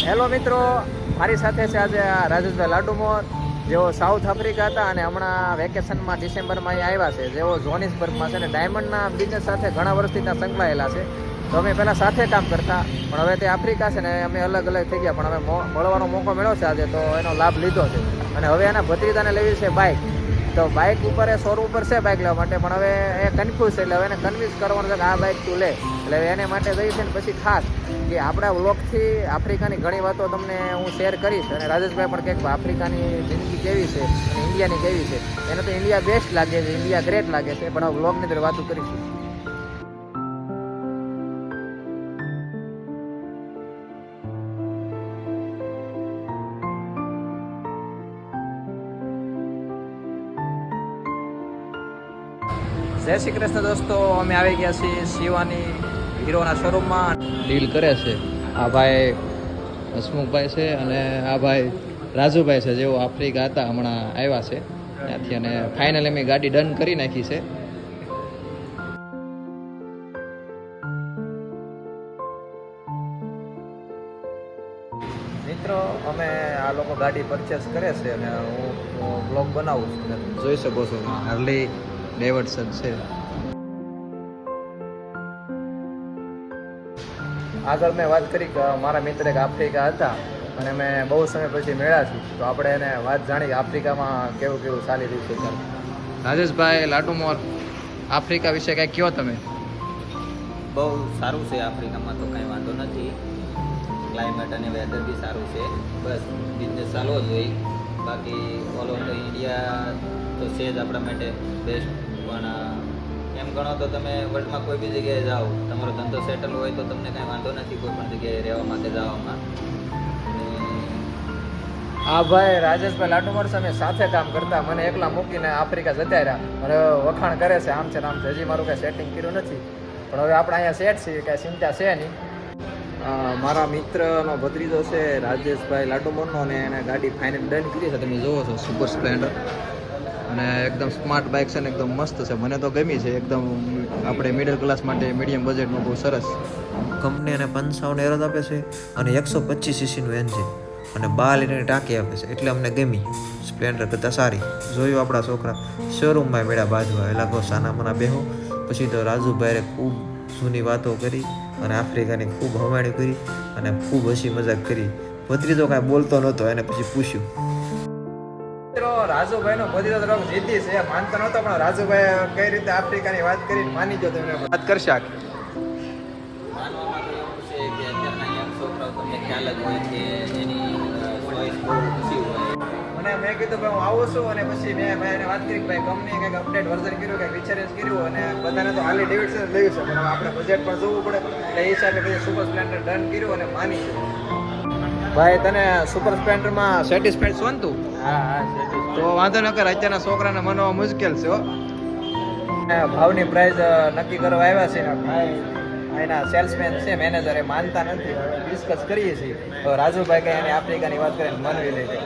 Hello મિત્રો, મારી સાથે છે આજે રાજેશભાઈ લાડુમોર, જેઓ સાઉથ આફ્રિકા હતા અને હમણાં વેકેશનમાં ડિસેમ્બરમાં અહીં આવ્યા છે. જેઓ જોનિસબર્ગમાં છે ને ડાયમંડના બિઝનેસ સાથે ઘણા વર્ષથી ત્યાં સંકળાયેલા છે. તો અમે પહેલાં સાથે કામ કરતા, પણ હવે તે આફ્રિકા છે ને અમે અલગ અલગ થઈ ગયા, પણ હવે મળવાનો મોકો મળ્યો છે આજે, તો એનો લાભ લીધો છે. અને હવે એના ભત્રીજાને લેવી છે બાઇક તો બાઇક ઉપર એ શોરૂમ ઉપર છે બાઇક લેવા માટે, પણ હવે એ કન્ફ્યુઝ એટલે હવે એને કન્વિન્સ કરવાનું છે કે આ બાઇક તું લે. એટલે એને માટે જઈ છે ને પછી ખાસ કે આપણા વ્લોગથી આફ્રિકાની ઘણી વાતો તમને હું શેર કરીશ. અને રાજેશભાઈ પણ કંઈક આફ્રિકાની જિંદગી કેવી છે અને ઇન્ડિયાની કેવી છે. એને તો ઇન્ડિયા બેસ્ટ લાગે છે ઇન્ડિયા ગ્રેટ લાગે છે, પણ હવે વ્લોગની અંદર વાતો કરીશું. જય શ્રી કૃષ્ણ દોસ્તો અમે આવી ગયા છીએ શિવાની હીરોના શોરૂમમાં. ડીલ કરે છે. આ ભાઈ હસમુખભાઈ છે અને આ ભાઈ રાજુભાઈ છે જેઓ આફ્રિકા હતા હમણાં આવ્યા છે. ત્યાંથી અને ફાઇનલ અમે ગાડી ડન કરી નાખી છે. મિત્રો અમે આ લોકો ગાડી પરચેસ કરે છે અને હું બ્લોગ બનાવું છું. જોઈ શકો છો. હાર્લી ડેવડસન છે. આગળ મેં વાત કરી કે મારા મિત્ર એક આફ્રિકા હતા અને મેં બહુ સમય પછી મેળ્યા છું તો આપણે એને વાત જાણી કે આફ્રિકામાં કેવું કેવું ચાલી રહ્યું છે રાજેશભાઈ રાજેશભાઈ લાડુમોર આફ્રિકા વિશે કાંઈ કહો તમે. બહુ સારું છે આફ્રિકામાં તો કાંઈ વાંધો નથી. ક્લાઇમેટ અને વેધર બી સારું છે. બસ બિઝનેસ ચાલવો જોઈએ. બાકી ઓલ ઓવર ઇન્ડિયા તો છે જ આપણા માટે બેસ્ટ પણ એમ ગણો તો તમે વર્લ્ડમાં કોઈ બી જગ્યાએ જાઓ, તમારો ધંધો સેટલ હોય તો તમને કાંઈ વાંધો નથી કોઈ પણ જગ્યાએ રહેવા માટે જવામાં હા ભાઈ, રાજેશભાઈ લાડુમોર સામે સાથે કામ કરતા મને એકલા મૂકીને આફ્રિકા જતા રહ્યા. મને વખાણ કરે છે, આમ છે આમ છે. હજી મારું કાંઈ સેટિંગ કર્યું નથી. પણ હવે આપણે અહીંયા સેટ છીએ, કાંઈ ચિંતા છે નહીં. મારા મિત્રનો ભત્રીજો છે, રાજેશભાઈ લાડુમોરનો અને એને ગાડી ફાઇનલ ડન કરી છે. તમે જોવો છો સુપર સ્પ્લેન્ડર અને એકદમ સ્માર્ટ બાઇક છે ને એકદમ મસ્ત છે. મને તો ગમી છે. એકદમ આપણે મિડલ ક્લાસ માટે મીડિયમ બજેટમાં બહુ સરસ. કંપની અને પંચાવન એરદ આપે છે અને એકસો પચીસ સીસીનું એન્જિન અને બાર લીટરની ટાંકી આપે છે. એટલે અમને ગમી. સ્પ્લેન્ડર કરતાં સારી. જોયું આપણા છોકરા. શોરૂમમાં મેળા બાજવા એટલે કહો સાના મના બેહો. પછી તો રાજુભાઈએ ખૂબ જૂની વાતો કરી અને આફ્રિકાની ખૂબ હમાણી કરી અને ખૂબ હસી મજાક કરી. ભત્રીજો કાંઈ બોલતો નહોતો, એને પછી પૂછ્યું રાજુભાઈનો ભત્રીજો તો જીતી છે માનતો નહોતો પણ રાજુભાઈ કઈ રીતે આફ્રિકાની વાત કરી માની ગયો તમે વાત કરશે કે તમને કે મને મેં કીધું ભાઈ હું આવું છું અને પછી મેં ભાઈ એને વાત કરી ભાઈ કંપનીએ કંઈક અપડેટ વર્ઝન કર્યું કંઈક વિચારેસ કર્યું અને બધાને તો હાલી ડેવિડસન લેવું છે પણ આપણે બજેટ પણ જોવું પડે. એટલે એ હિસાબે પછી સુપર સ્પ્લેન્ડર ડન કર્યું અને માની ગયો. ભાઈ તને સુપર સ્પ્લેન્ડરમાં સેટિસ્ફાઈડ છો ને તું? હા હા તો વાંધો ન કર અત્યારના છોકરાને મનવા મુશ્કેલ છે ભાવની પ્રાઇસ નક્કી કરવા આવ્યા છે એના સેલ્સમેન છે મેનેજર એ માનતા નથી. ડિસ્કસ કરીએ છીએ. તો રાજુભાઈ કઈ એની આફ્રિકાની વાત કરીને મનવી લે છે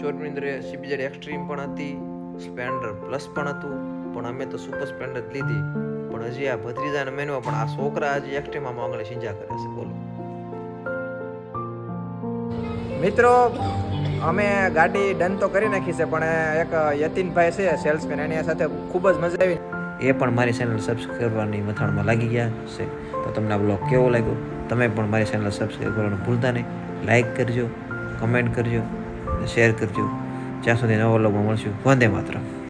શોરૂમની અંદર સીબીજેડ એક્સ્ટ્રીમ પણ હતી સ્પેન્ડર પ્લસ પણ હતું પણ અમે તો સુપર સ્પેન્ડર જ લીધી. પણ હજી આ ભત્રીજાને મેનવા પણ આ છોકરા હજી એક્સ્ટ્રીમમાં માંગણે સિંજા કરે છે. બોલો. મિત્રો અમે ગાડી ડન તો કરી નાખી છે, પણ એક યતીનભાઈ છે, સેલ્સમેન, એની સાથે ખૂબ જ મજા આવી. એ પણ મારી ચેનલ સબસ્ક્રાઈબ કરવાની મથાણમાં લાગી ગયા છે. તો તમને આ બ્લોગ કેવો લાગ્યો? તમે પણ મારી ચેનલ સબસ્ક્રાઈબ કરવાનું ભૂલતા નહીં. લાઇક કરજો કમેન્ટ કરજો શેર કરજો. જ્યાં સુધી નવો બ્લોગમાં મળશું, વંદે માતરમ.